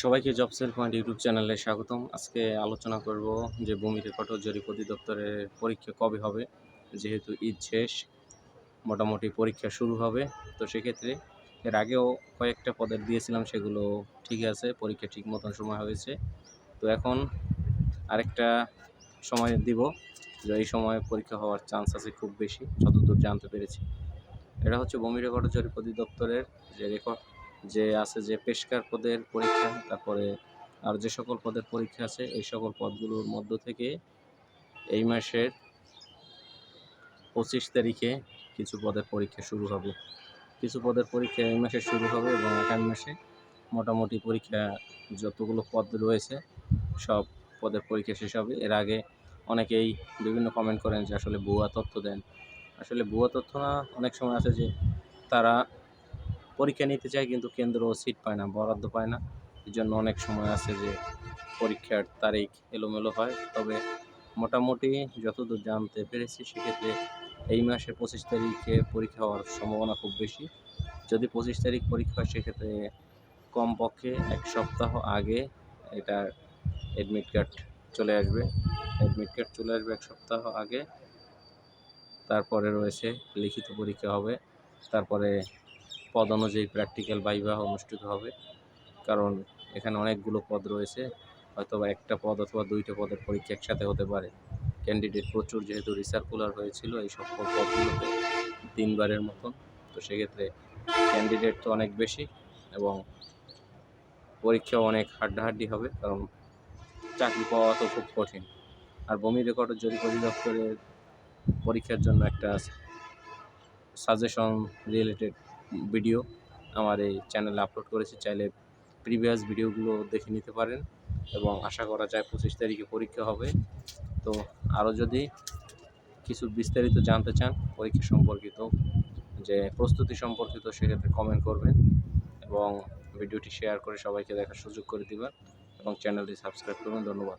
সবাইকে job sell point YouTube চ্যানেলে স্বাগতম। আজকে আলোচনা করব যে ভূমি রেকর্ড জরিপ অধিদপ্তরের পরীক্ষা কবে হবে, যেহেতু ঈদ শেষ, মোটামুটি পরীক্ষা শুরু হবে। তো সেক্ষেত্রে এর আগেও কয়েকটা পদের দিয়েছিলাম, সেগুলো ঠিক আছে, পরীক্ষা ঠিক মতন সময় হয়েছে। তো এখন আরেকটা সময় দিব, যে এই সময় পরীক্ষা হওয়ার চান্স আছে খুব বেশি, যতদূর জানতে পেরেছি। এটা হচ্ছে ভূমি রেকর্ড জরিপ অধিদপ্তরের যে রেকর্ড যে আছে যে পেশকার পদের পরীক্ষা, তারপরে আর যে সকল পদের পরীক্ষা আছে, এই সকল পদগুলোর মধ্য থেকে এই মাসের পঁচিশ তারিখে কিছু পদের পরীক্ষা শুরু হবে। কিছু পদের পরীক্ষা এই মাসে শুরু হবে এবং আগামী মাসে মোটামুটি পরীক্ষা যতগুলো পদ রয়েছে, সব পদের পরীক্ষা শেষ হবে। এর আগে অনেকেই বিভিন্ন কমেন্ট করেন যে আসলে ভুয়া তথ্য দেন। আসলে ভুয়া তথ্য না, অনেক সময় আছে যে তারা পরীক্ষা নিতে চায় কিন্তু কেন্দ্র সিট পায় না, বরাদ্দ পায় না। এই জন্য অনেক সময় আছে যে পরীক্ষার তারিখ এলোমেলো হয়। তবে মোটামুটি যতদূর জানতে পেরেছি, সেক্ষেত্রে এই মাসের পঁচিশ তারিখে পরীক্ষা হওয়ার সম্ভাবনা খুব বেশি। যদি পঁচিশ তারিখ পরীক্ষা হয়, সেক্ষেত্রে কমপক্ষে এক সপ্তাহ আগে এটা অ্যাডমিট কার্ড চলে আসবে। অ্যাডমিট কার্ড চলে আসবে এক সপ্তাহ আগে। তারপরে রয়েছে লিখিত পরীক্ষা হবে। তারপরে পদ অনুযায়ী প্র্যাকটিক্যাল বাইবা অনুষ্ঠিত হবে। কারণ এখানে অনেকগুলো পদ রয়েছে। হয়তো বা একটা পদ অথবা দুইটা পদের পরীক্ষা একসাথে হতে পারে। ক্যান্ডিডেট প্রচুর যেহেতু রিসার্কুলার হয়েছিল এই সকল পদগুলোতে তিনবারের মতন তো সেক্ষেত্রে ক্যান্ডিডেট তো অনেক বেশি এবং পরীক্ষাও অনেক হাড্ডাহাড্ডি হবে কারণ চাকরি পাওয়া তো খুব কঠিন। আর ভূমি রেকর্ড জরিপ অধিদপ্তরের পরীক্ষার জন্য একটা সাজেশন রিলেটেড ভিডিও আমার এই চ্যানেলে আপলোড করেছি, চাইলে প্রিভিয়াস ভিডিওগুলো দেখে নিতে পারেন এবং আশা করা যায় পঁচিশ তারিখে পরীক্ষা হবে। তো আরও যদি কিছু বিস্তারিত জানতে চান পরীক্ষা সম্পর্কিত, যে প্রস্তুতি সম্পর্কিত, সেক্ষেত্রে কমেন্ট করবেন এবং ভিডিওটি শেয়ার করে সবাইকে দেখার সুযোগ করে দিবেন এবং চ্যানেলটি সাবস্ক্রাইব করবেন। ধন্যবাদ।